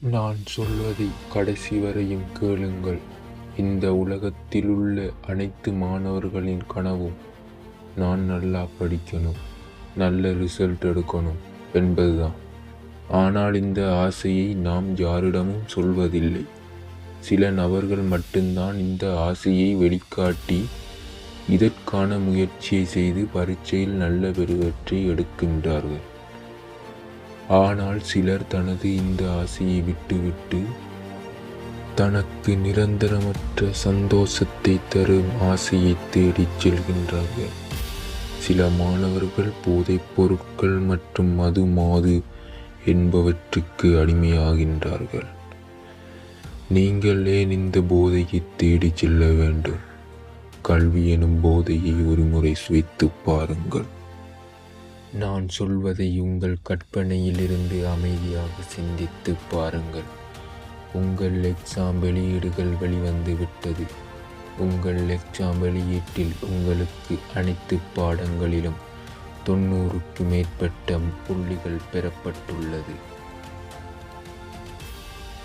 நான் சொல்வதை கடைசி வரையும் கேளுங்கள். இந்த உலகத்திலுள்ள அனைத்து மாணவர்களின் கனவும் நான் நல்லா படிக்கணும் நல்ல ரிசல்ட் எடுக்கணும் என்பதுதான். ஆனால் இந்த ஆசையை நாம் யாரிடமும் சொல்வதில்லை. சில நபர்கள் மட்டும்தான் இந்த ஆசையை வெளிக்காட்டி இதற்கான முயற்சியை செய்து பரீட்சையில் நல்ல பெருவற்றை எடுக்கின்றார்கள். ஆனால் சிலர் தனது இந்த ஆசையை விட்டுவிட்டு தனக்கு நிரந்தரமற்ற சந்தோஷத்தை தரும் ஆசையை தேடிச் செல்கின்றார்கள். சில மாணவர்கள் போதைப் பொருட்கள் மற்றும் மது மாது என்பவற்றுக்கு அடிமையாகின்றார்கள். நீங்கள் ஏன் இந்த போதையை தேடிச் செல்ல வேண்டும்? கல்வி எனும் போதையை ஒருமுறை சுவைத்துப் பாருங்கள். நான் சொல்வதை உங்கள் கற்பனையிலிருந்து அமைதியாக சிந்தித்து பாருங்கள். உங்கள் எக்ஸாம் வெளியீடுகள் வெளிவந்து விட்டது. உங்கள் எக்ஸாம் வெளியீட்டில் உங்களுக்கு அனைத்து பாடங்களிலும் தொண்ணூறுக்கு மேற்பட்ட புள்ளிகள் பெறப்பட்டுள்ளது.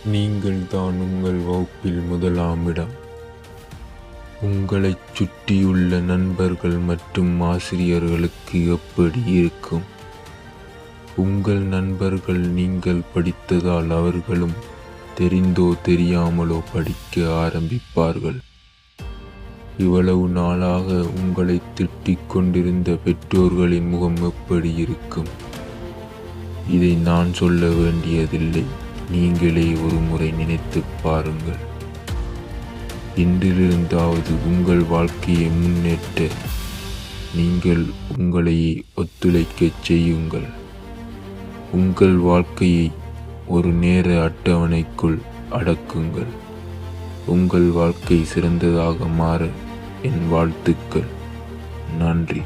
நீங்கள் தான் உங்கள் வகுப்பில் முதலாம் இடம். உங்களைச் சுற்றியுள்ள நண்பர்கள் மற்றும் ஆசிரியர்களுக்கு எப்படி இருக்கும்? உங்கள் நண்பர்கள் நீங்கள் படித்ததால் அவர்களும் தெரிந்தோ தெரியாமலோ படிக்க ஆரம்பிப்பார்கள். இவ்வளவு நாளாக உங்களை திட்டிக் கொண்டிருந்த பெற்றோர்களின் முகம் எப்படி இருக்கும்? இதை நான் சொல்ல வேண்டியதில்லை. நீங்களே ஒரு முறை நினைத்துப் பாருங்கள். இன்றிலிருந்தாவது உங்கள் வாழ்க்கையை முன்னேற்ற நீங்கள் உங்களையே ஒத்துழைக்கச் செய்யுங்கள். உங்கள் வாழ்க்கையை ஒரு நேர அட்டவணைக்குள் அடக்குங்கள். உங்கள் வாழ்க்கை சிறந்ததாக மாற என் வாழ்த்துக்கள். நன்றி.